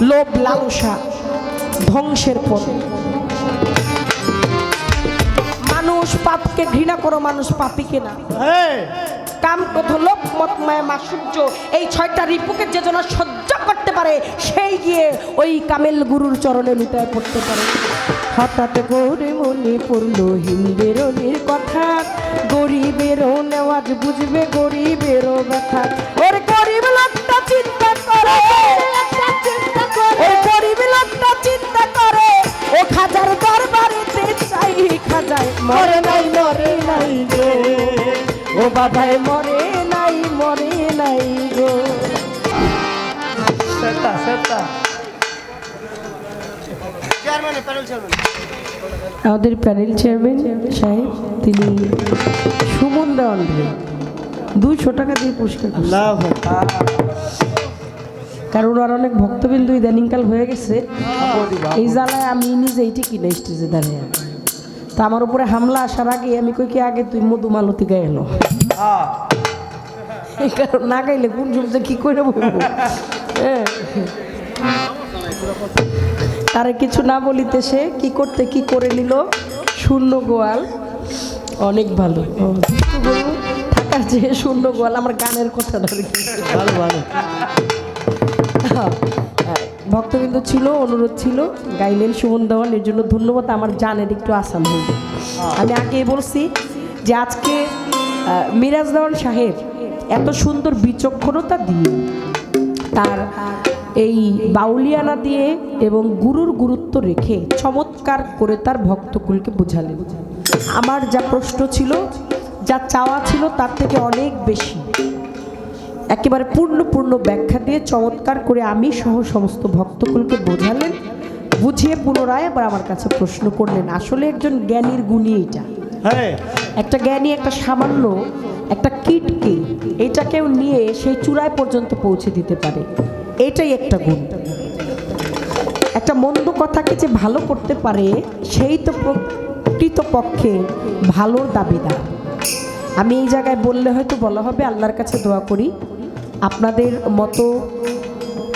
লোভ লালসা ধ্বংসের পথ। মানুষ পাপকে ঘৃণা করো মানুষ পাপিকে না। কাম ক্রোধ লোভ মত মায়া মাসুর্য এই ছয়টা রিপুকে যে জন সহ্য করতে পারে সেই গিয়ে ওই কামেল গুরুর চরণে লুটায় পড়তে পারে। হঠাৎ করে মনে পড়ল হিন্দের কথা। গরিবেরও নেওয়াজ বুঝবে গরিবেরও ব্যথা। ওর গরিব লোকটা চিন্তা করে। ও খাজার দরবারেতে চাই খাজায়। মরে নাই মরে নাই গো। ও বাবায় মরে নাই মরে নাই গো। সেটা সেটা। আমাদের প্যানেল চেয়ারম্যান সাহেব তিনি সুমন দেওয়ান দুইশো টাকা দিয়ে পুরস্কার কারণ ওনার অনেক ভক্তবিন্দু ইদানিংকাল হয়ে গেছে। এই জ্বালায় আমি নিজে এইটি কিনে স্টেজে দাঁড়িয়ে তা আমার উপরে হামলা আসার আগে আমি কই কি, আগে তুই মধুমালতি গায়ে এলো না গাইলে কোন সবজি কি করে বলব। তারে কিছু না বলিতে সে কি করতে কি করে নিল? শূন্য গোয়াল। অনেক ভালো। থাকার যে শূন্য গোয়াল আমার গানের কথা ভালো ভালো। ভক্তবৃন্দ ছিল, অনুরোধ ছিল, গাইলেন সুমন দেওয়ান এর জন্য ধন্যবাদ, আমার জানের একটু আসাম হইল আমি আগে বলছি যে আজকে মিরাজ দেওয়ান সাহেব এত সুন্দর বিচক্ষণতা দিয়ে তার এই বাউলিয়ানা দিয়ে এবং গুরুর গুরুত্ব রেখে চমৎকার করে তার ভক্তকুলকে বোঝালেন। আমার যা প্রশ্ন ছিল, যা চাওয়া ছিল, তার থেকে অনেক বেশি। একেবারে পূর্ণ পূর্ণ ব্যাখ্যা দিয়ে চমৎকার করে আমি সহ সমস্ত ভক্তকুলকে বোঝালেন বুঝিয়ে পুনরায় আবার আমার কাছে প্রশ্ন করলেন আসলে একজন জ্ঞানীর গুণী এটা। হ্যাঁ। একটা জ্ঞানী একটা সামান্য একটা কীটকে এটাকেও নিয়ে সেই চূড়ায় পর্যন্ত পৌঁছে দিতে পারে। এটাই একটা গুণ। একটা মন্দ কথাকে যে ভালো করতে পারে সেই তো প্রকৃতপক্ষে ভালোর দাবিদার। আমি এই জায়গায় বললে হয়তো বলা হবে আল্লাহর কাছে দোয়া করি। আপনাদের মতো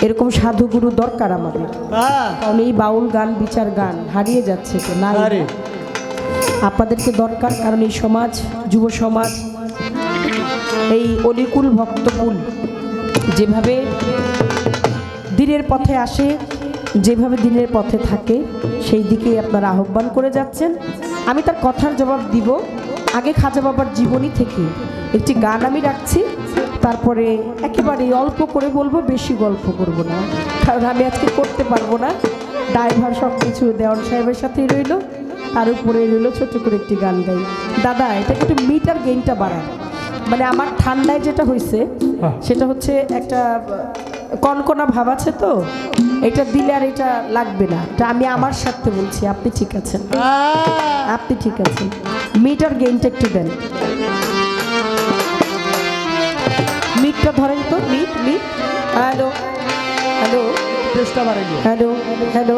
এরকম সাধুগুরু দরকার আমাদের। হ্যাঁ। কারণ এই বাউল গান বিচার গান হারিয়ে যাচ্ছে তো না আপনাদেরকে দরকার কারণ এই সমাজ যুব সমাজ এই অলিকুল ভক্তকুল যেভাবে দিনের পথে আসে যেভাবে দিনের পথে থাকে সেই দিকেই আপনারা আহ্বান করে যাচ্ছেন। আমি তার কথার জবাব দিব। আগে খাজা বাবার জীবনী থেকে একটি গান আমি রাখছি। তারপরে একেবারে অল্প করে বলব বেশি গল্প করব না। কারণ আমি আজকে করতে পারব না। ড্রাইভার সব কিছু দেওয়ান সাহেবের সাথেই রইল। তার উপরে রইল ছোট করে একটি গান গাই। দাদা এটা একটু মিটার গেইনটা বাড়ান মানে আমার ঠান্ডায় যেটা হয়েছে সেটা হচ্ছে একটা কনকনা ভাব আছে তো? এটা দিলে আর এটা লাগবে না। এটা আমি আমার সাথে বলছি আপনি ঠিক আছেন? আপনি ঠিক আছেন। মিটার গেইনটা একটু দেন। মিটটা ধরেন তো মিট মিট। হ্যালো হ্যালো চেষ্টা বাড়ে গিয়ে হ্যালো হ্যালো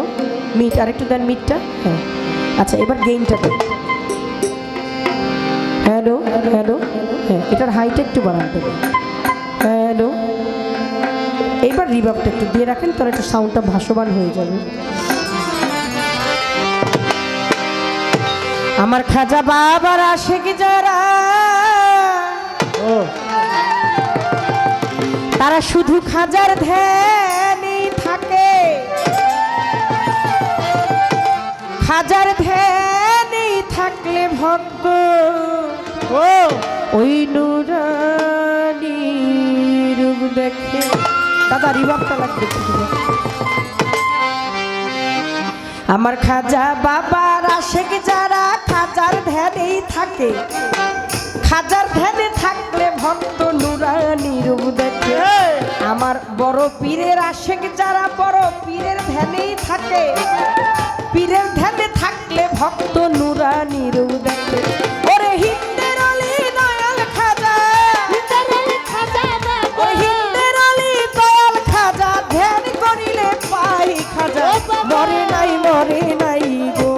মিট আরেকটু দেন মিটটা। হ্যাঁ। আচ্ছা এবার গেইনটা দেন। হ্যালো হ্যালো হ্যাঁ এটার হাইট একটু বাড়ান দেবে হ্যালো এইবার রিভাবটা একটু দিয়ে রাখেন তাহলে একটু সাউন্ডটা ভাসমান হয়ে যাবে। আমার খাজা বাবার আসে কি যারা ও। তারা শুধু খাজার ধ্যানই থাকে। খাজার ধ্যানই থাকলে ভক্ত ও ওই নুরানি রূপ দেখে। দাদা রিভাবটা লাগবে আমার খাজা বাবার আশেক যারা খাজার ধ্যানেই থাকে। খাজার ধ্যানে থাকলে ভক্ত নুরানি রূপ দেখে। আমার বড় পীরের আশেক যারা, বড় পীরের ধ্যানেই থাকে। পীরের ধ্যানে থাকলে ভক্ত নুরানি রূপ দেখে। ওরে হিন্দের অলি দয়াল খাজা। হিন্দের অলি দয়াল খাজা, ধ্যান করিলে পাই খাজা। মরে নাই মরে নাই গো।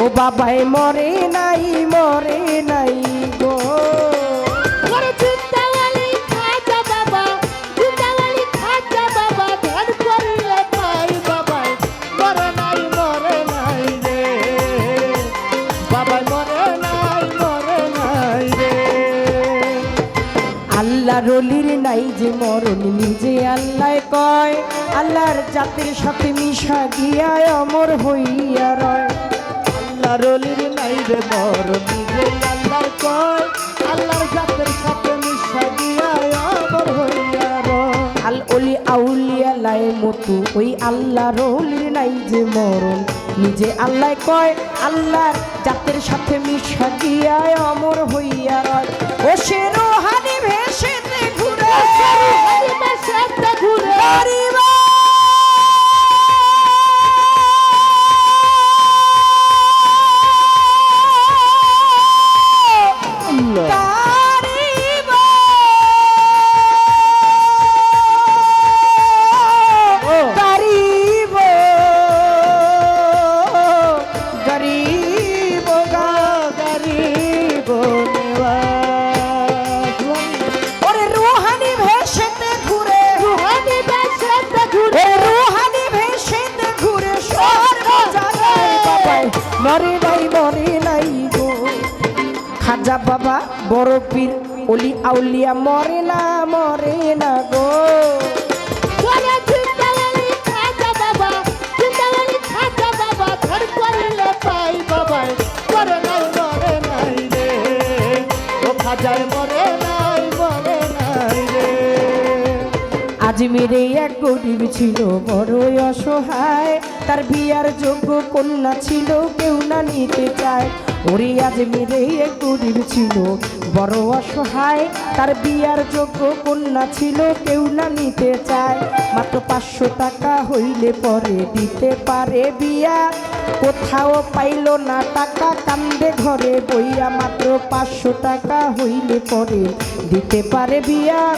ও বাবাই, মরে নাই, মরে আল্লাহর জাতির সাথে মিশা গিয়া অমর হইয়া রয়। আল্লাহর অলির নাই রে মর নিজে আল্লাহর কয়। আল্লাহর জাতের সাথে মিশা দিয়া আমর হইয়া রয়। আল অলি আউলিয়া লাই মতো ওই আল্লাহর অলির নাই যে মরণ। নিজে আল্লাহ কয় আল্লাহর জাতের সাথে মিশা গিয়া অমর হইয়া রয়। ও সে রোহানি ভেসেতে ঘুরে। ঘুরে আউলিয়া মরে না মরে না গো। আজমিরে এক গরিব ছিল বড়ই অসহায়। তার বিয়ার যোগ্য কন্যা ছিল কেউ না নিতে চায়। ওরে আজ মেরে গরিব ছিল। বড় অসহায়, তার বিয়ার যোগ্য কন্যা ছিল, কেউ না নিতে চায়। মাত্র পাঁচশো টাকা হইলে পরে দিতে পারে বিয়া। কোথাও পাইল না টাকা, কান্দে ঘরে বইয়া মাত্র পাঁচশো টাকা হইলে পরে দিতে পারে বিয়া।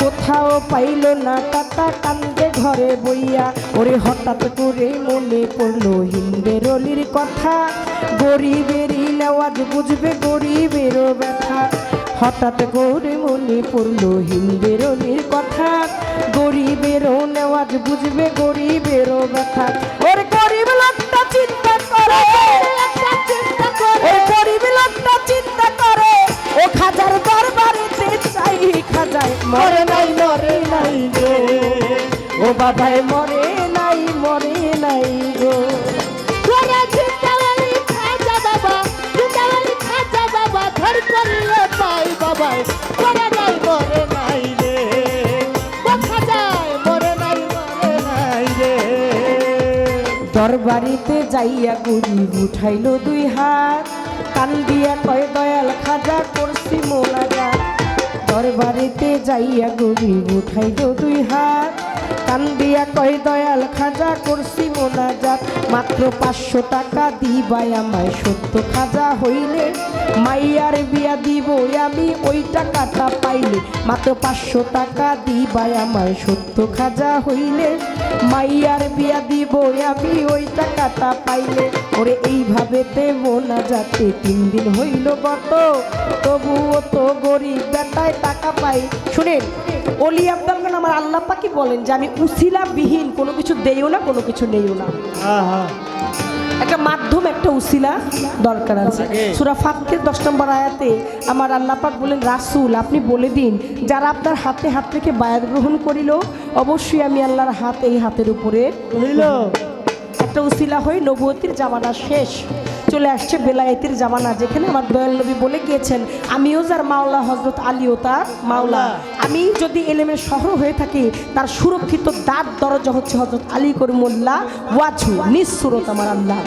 কোথাও পাইল না টাকা, কান্দে ঘরে বইয়া, ওরে হঠাৎ করে মনে পড়ল হিন্দের অলির কথা। গরিবেরই নেওয়াজ বুঝবে, গরিবেরও ব্যথা। হঠাৎ করে মনে পড়ল হিন্দের অলির কথা। গরিবেরও নেওয়াজ বুঝবে, গরিবেরও ব্যথা। ওর গরিব লোকটা চিন্তা মরে নাই মরে নাই গো ও বাবাই মরে নাই মরে নাই গো দরবারিতে যাইয়া গরিব উঠাইলো দুই হাত। কান দিয়া কয়, দয়াল খাজা, করছি মোনাজা দরবারিতে যাইয়া গরিব উঠাইলো দুই হাত। কান দিয়া কয়, দয়াল খাজা, করছি মোনাজাত। মাত্র পাঁচশো টাকা দিবাই আমায় সত্য খাজা হইলে। মাইয়ার বিয়া দিব আমি, ওই টাকাটা পাইলে। মাত্র পাঁচশো টাকা দিবাই আমায় সত্য খাজা হইলে। মাইয়ার বিয়া দিব আমি, ওই টাকাটা পাইলে। ওরে, এইভাবে না যাতে তিন দিন হইল কত তবুও তো গরিব বেটায় টাকা পাই। শুনেন অলি আব্দাল খান আমার আল্লাহ পাকি বলেন যে আমি উসিলা বিহীন কোনো কিছু দেইও না কোনো কিছু নেইও না। একটা মাধ্যম একটা উসিলা দরকার আছে। সুরা ফাতকে দশ নম্বর আয়াতে আমার আল্লাহ পাক বলেন রাসূল আপনি বলে দিন যারা আপনার হাতে হাত থেকে বায়াত গ্রহণ করিল অবশ্যই আমি আল্লাহর হাত এই হাতের উপরে একটা উসিলা হয়ে নবুয়তির জামানা শেষ। চলে আসছে বেলায়েতের জামানা যেখানে আমার দয়াল নবী বলে গিয়েছেন আমিও যার মাওলা হজরত আলীও তার মাওলা। আমি যদি এলেমের শহর হয়ে থাকি তার সুরক্ষিত দাঁত দরজা হচ্ছে হজরত আলী করিমুল্লাহ ওয়াজু নিঃসুরত আমার আল্লাহ।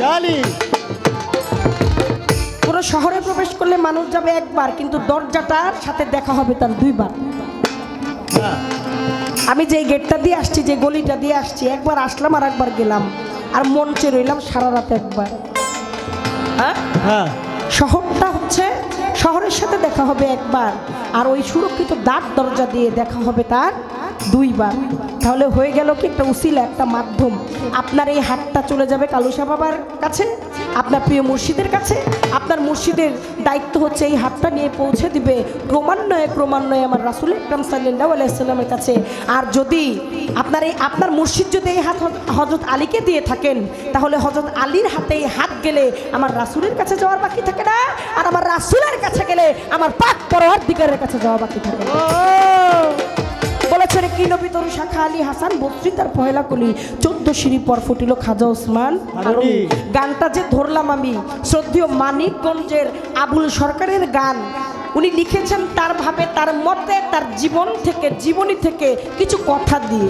পুরো শহরে প্রবেশ করলে মানুষ যাবে একবার কিন্তু দরজাটার সাথে দেখা হবে তার দুইবার। আমি যে গেটটা দিয়ে আসছি যে গলিটা দিয়ে আসছি একবার আসলাম আর একবার গেলাম। আর মঞ্চে রইলাম সারা রাত একবার। হ্যাঁ? হ্যাঁ। শহরটা হচ্ছে শহরের সাথে দেখা হবে একবার। আর ওই সুরক্ষিত দাঁত দরজা দিয়ে দেখা হবে তার দুইবার। তাহলে হয়ে গেল কি একটা উসিলা একটা মাধ্যম। আপনার এই হাতটা চলে যাবে কালুসা বাবার কাছে। আপনার প্রিয় মুর্শিদের কাছে? আপনার মুর্শিদের দায়িত্ব হচ্ছে এই হাতটা নিয়ে পৌঁছে দিবে ক্রমান্বয়ে ক্রমান্বয়ে আমার রাসুল ইকরাম সাল্লাহ আলাইসাল্লামের কাছে। আর যদি আপনার এই আপনার মুর্শিদ যদি এই হাত হজরত আলীকে দিয়ে থাকেন, তাহলে হজরত আলীর হাতে এই হাত গেলে আমার রাসুলের কাছে যাওয়ার বাকি থাকে না, আর আমার রাসুলের কাছে গেলে আমার পাক পরোয়ার দিগারের কাছে যাওয়া বাকি থাকে। না। তরু শাখা আলী হাসান বক্তৃতার পহেলা কলি। চোদ্দ সিঁড়ি পর ফুটিল খাজা ওসমান। গানটা যে ধরলাম আমি শ্রদ্ধেয় মানিকগঞ্জের আবুল সরকারের গান। উনি লিখেছেন তার ভাবে তার মতে তার জীবন থেকে জীবনী থেকে কিছু কথা দিয়ে।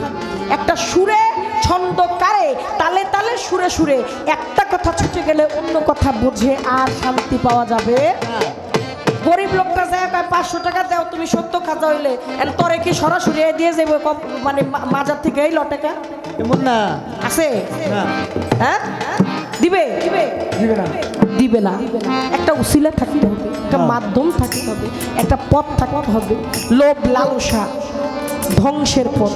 একটা সুরে ছন্দ কারে তালে তালে সুরে সুরে। একটা কথা ছুটে গেলে অন্য কথা বুঝে আর শান্তি পাওয়া যাবে গরিব লোকটা যায় কয় পাঁচশো টাকা দাও তুমি সত্য খাজা হইলে। তরে কি সরাসরি দিয়ে যাবে মানে মাজার থেকে এই ল টাকা এমন না। আছে? হ্যাঁ? দিবে? দিবে না। দিবে না। একটা উসিলা থাকতে হবে একটা হ্যাঁ। মাধ্যম থাকতে হবে একটা পথ থাকতে হবে। লোভ লালসা ধ্বংসের পথ।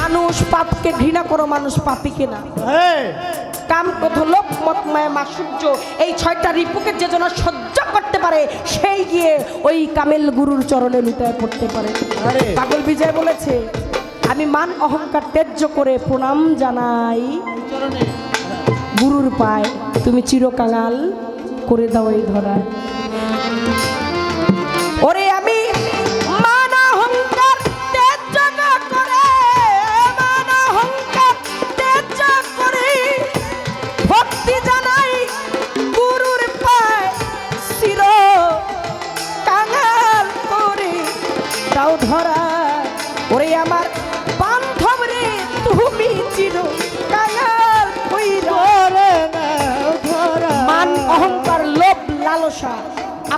মানুষ পাপকে ঘৃণা করো মানুষ পাপিকে না। কাম কথ লোক মত মা সূর্য। এই ছয়টা রিপুকে যে যেন সহ্য করতে পারে সেই গিয়ে ওই কামেল গুরুর চরণে লুটায় পড়তে পারে। পাগল বিজয় বলেছে আমি মান অহংকার ত্যায্য করে প্রণাম জানাই। গুরুর পায় তুমি চিরকাঙাল করে দাও এই ধরা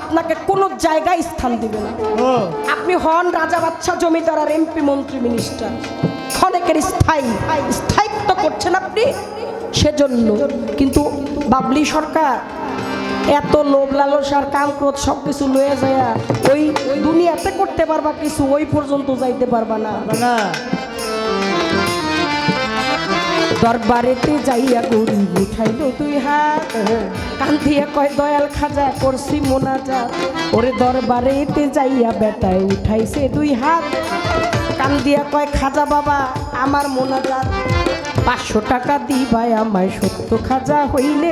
আপনাকে কোনো জায়গায় স্থান দিবে না। আপনি হন রাজা বাচ্চা জমিদার আর এমপি মন্ত্রী মিনিস্টার ক্ষণেকের স্থায়ী স্থায়িত্ব করছেন আপনি সেজন্য। কিন্তু বাবলি সরকার এত লোভ লালসার কাম ক্রোধ সব কিছু লয়ে যায় ওই দুনিয়াতে করতে পারবা কিছু ওই পর্যন্ত যাইতে পারবা না। না। দরবারেতে যাইয়া গরিব উঠাইল তুই হাত। কান্দিয়া কয়, দয়াল খাজা করছি মোনাজা ওরে দরবারেতে যাইয়া বেটায় উঠাইছে দুই হাত। কান্দিয়া কয়, খাজা বাবা, আমার মোনাজাত। পাঁচশো টাকা দিবাই আমায় সত্য খাজা হইলে।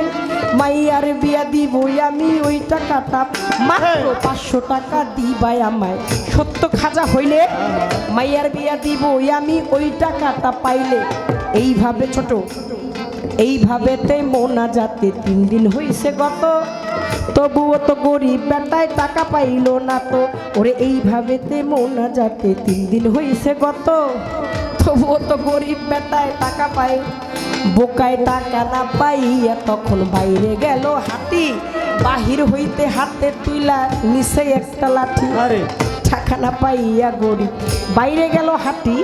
মাইয়ার বিয়া দিবই আমি ওই টাকাটা। মাত্র পাঁচশো টাকা দিবাই আমায় সত্য খাজা হইলে। মাইয়ার বিয়া দিবই আমি ওই টাকাটা পাইলে। এইভাবে ছোট এইভাবেতে মোনা যাতে তিন দিন হইছে গত। তবুও তো গরিব বেটায় টাকা পাইলো না তো। ওরে এইভাবেতে মোনা যাতে তিন দিন হইছে গত। তবুও তো গরিব বেটায় টাকা পাই বোকায় টাকা না পাইয়া তখন বাইরে গেল হাতি। বাহির হইতে হাতে তুইলা নিচে একটা লাঠি। আরে। টাকা না পাইয়া গরিব। বাইরে গেল হাতি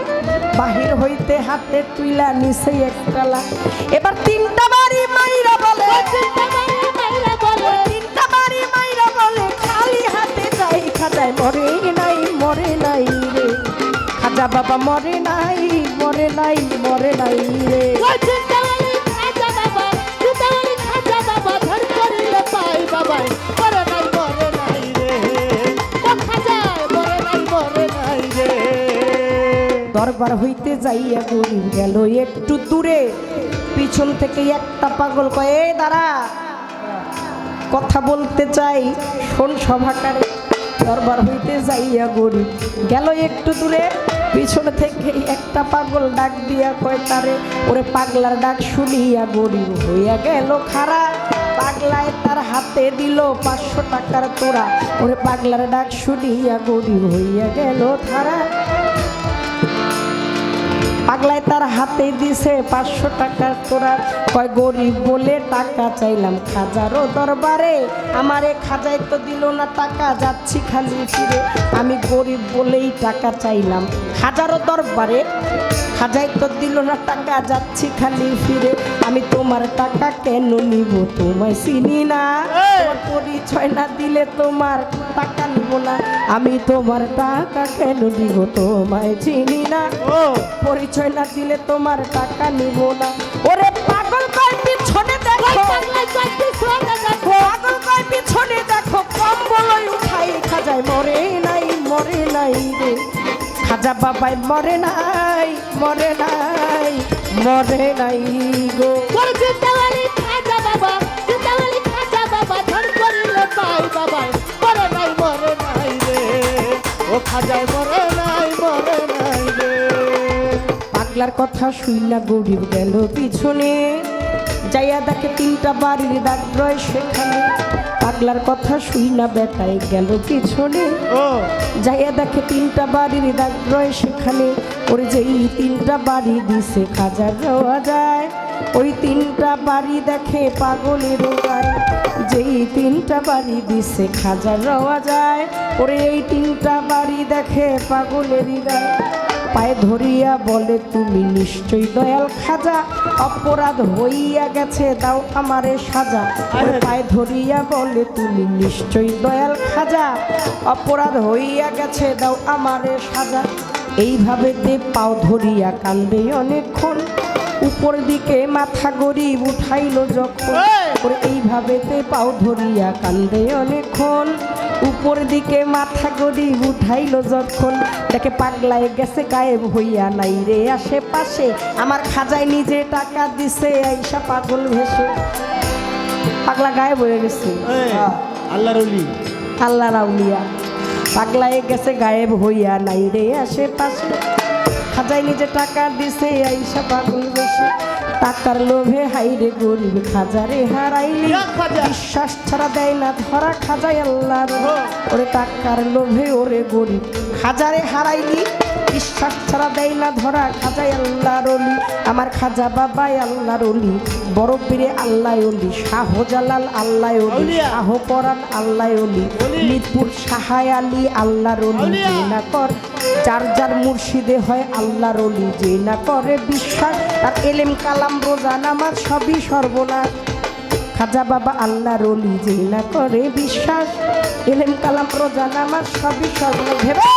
বাহির হইতে হাতে তুইলা নিচে একটা লাঠি এবার তিনটা বাড়ি মাইরা বলে। তিনটা বাড়ি মাইরা বলে। খালি হাতে যাই খাজায় মরে রে খাজা বাবা মরে নাই মরে নাই মরে নাই রে। বাবাই মরে নাই রে। মরে নাই মরে নাই রে। দরবার হইতে যাইয়া গরিব গেল একটু দূরে পিছন থেকে একটা পাগল কয়ে দাঁড়া। কথা বলতে চাই শোন সভাকারে দরবার হইতে যাইয়া গরিব গেল একটু দূরে। পিছন থেকে একটা পাগল ডাক দিয়া কয়, তারে, ওরে পাগলার ডাক শুনিয়া গরিব হইয়া গেল খারা। পাগলায় তার হাতে দিল পাঁচশো টাকার তোরা ওরে পাগলার ডাক শুনিয়া গরিব হইয়া গেল থারা পাগলায় তার হাতে দিছে পাঁচশো টাকা তোরা কয় গরিব বলে টাকা চাইলাম খাজারও দরবারে। আমার এ খাজাই তো দিল না টাকা, যাচ্ছি খালি ফিরে আমি গরিব বলেই টাকা চাইলাম খাজারও দরবারে। খাজাই তো দিল না টাকা, যাচ্ছি খালি ফিরে আমি তোমার টাকা কেন নিব? তোমায় চিনি না। পরিচয় না দিলে তোমার টাকা নিব না। আমি তোমার টাকা কেন দিব তোমায় চিনি না। পরিচয় না দিলে তোমার টাকা নিব না। ওরে পাগল কয় পিছনে দেখো। পাগল কয় পিছনে দেখো। কম্বলই উঠাই খাজায় মরে নাই মরে নাই রে। খাজা বাবাই মরে নাই মরে নাই। মরে নাই গো। নাই মরে নাই খাজায় মরে নাই মরে নাই রে। পাগলার কথা শুই না গরিব গেল পিছনে। যাইয়া দেখে তিনটা বাড়ির দাগ রয় সেখানে। পাগলার কথা শুই না বেটায় গেল পিছনে। ও। যাইয়া দেখে তিনটা বাড়ির দাগ রয় সেখানে। ওরে যেই তিনটা বাড়ি দিছে খাজার রওয়া যায়। ওই তিনটা বাড়ি দেখে পাগলের গায় যেই তিনটা বাড়ি দিছে খাজার রওয়া যায়। ওরে এই তিনটা বাড়ি দেখে পাগলেরই গায় পায়ে ধরিয়া বলে তুমি নিশ্চয়ই দয়াল খাজা। অপরাধ হইয়া গেছে দাও আমারে সাজা। পায়ে ধরিয়া বলে তুমি নিশ্চয়ই দয়াল খাজা। অপরাধ হইয়া গেছে দাও আমারে সাজা। এইভাবে দে পাও ধরিয়া কান্দে অনেকক্ষণ। উপর দিকে মাথা গরিব উঠাইল যখন। এইভাবে তে পাও ধরিয়া কান্দে অনেকক্ষণ। উপর দিকে মাথা গরিব উঠাইল যখন। দেখে পাগলায় গেছে গায়েব হইয়া নাই রে আশেপাশে। আমার খাজায় নিজে টাকা দিছে আইসা পাগল ভেসে। পাগলা গায়েব হয়ে গেছে। অলি আল্লাহ রাউলিয়া পাগলায় গেছে গায়েব হইয়া নাই রে আশেপাশে। খাজাই নিজে টাকা দিছে আইসা পাগল বেশি টাকার লোভে হাইরে গরিব খাজারে হারাইলি। বিশ্বাস ছাড়া দেয় না ধরা খাজাই আল্লাহ। ওরে টাকার লোভে ওরে গরিব খাজারে হারাইলি। বিশ্বাস ছাড়া দেয় না ধরা খাজাই আল্লাহ রলি। আমার খাজা বাবাই আল্লাহ রলি। বড় পীরে আল্লাহ অলি। শাহজালাল আল্লাহ অলি। শাহ পরান আল্লাহ অলি। মিরপুর সাহায় আলী আল্লাহ রলি। না কর যার যার মুর্শিদে হয় আল্লাহর অলি যে না করে বিশ্বাস, তার এলেম, কালাম, রোজা, নামাজ সবই সর্বনাশ। খাজা বাবা আল্লাহ রলি যে না করে বিশ্বাস, এলেম, কালাম, রোজা, নামাজ সবই সর্বনাশ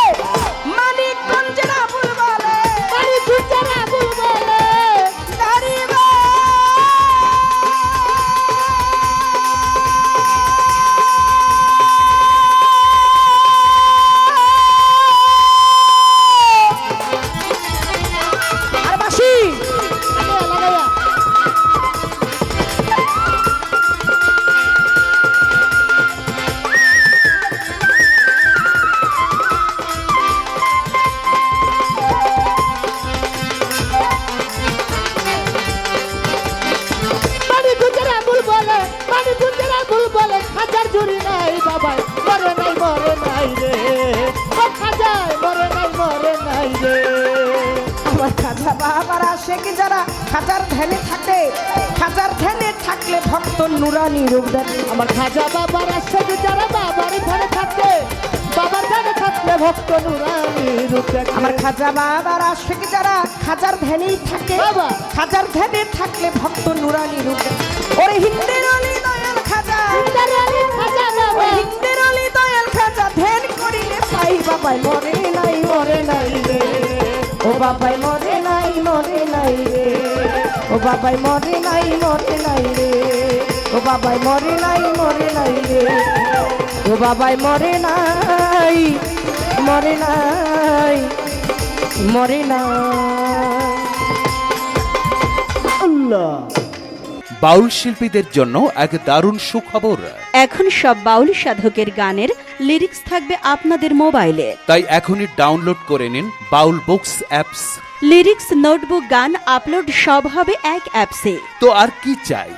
নাই মরে নাই মরে নাই রে। ও খাজায় মরে নাই মরে নাই রে। আমার খাজা বাবার আসে কি যারা খাজার ধ্যানে থাকে খাজার ধ্যানে থাকলে ভক্ত নুরানি রূপ দেখে আমার খাজা বাবার আসে যারা বাবার ধারে থাকতে বাবার ধারে থাকলে ভক্ত নুরানি রূপে আমার খাজা বাবার আসে কি যারা খাজার ধ্যানেই থাকে বাবা। খাজার ধ্যানে থাকলে ভক্ত নুরানি রূপ দেখে ওরে হিন্দের বাবাই মরে নাই মরে নাই রে। ও বাবাই মরে নাই মরে নাই রে। ও বাবাই মরে নাই মরে নাই রে। ও বাবাই মরে নাই মরে নাই রে। ও বাবাই মরে নাই মরে নাই মরে নাই। আল্লাহ বাউল শিল্পীদের জন্য এক দারুণ সুখবর। এখন সব বাউল সাধকের গানের লিরিক্স থাকবে আপনাদের মোবাইলে। তাই এখনই ডাউনলোড করে নিন Baul books apps. Lyrics notebook গান আপলোড সব হবে এক অ্যাপসে। তো আর কি চাই?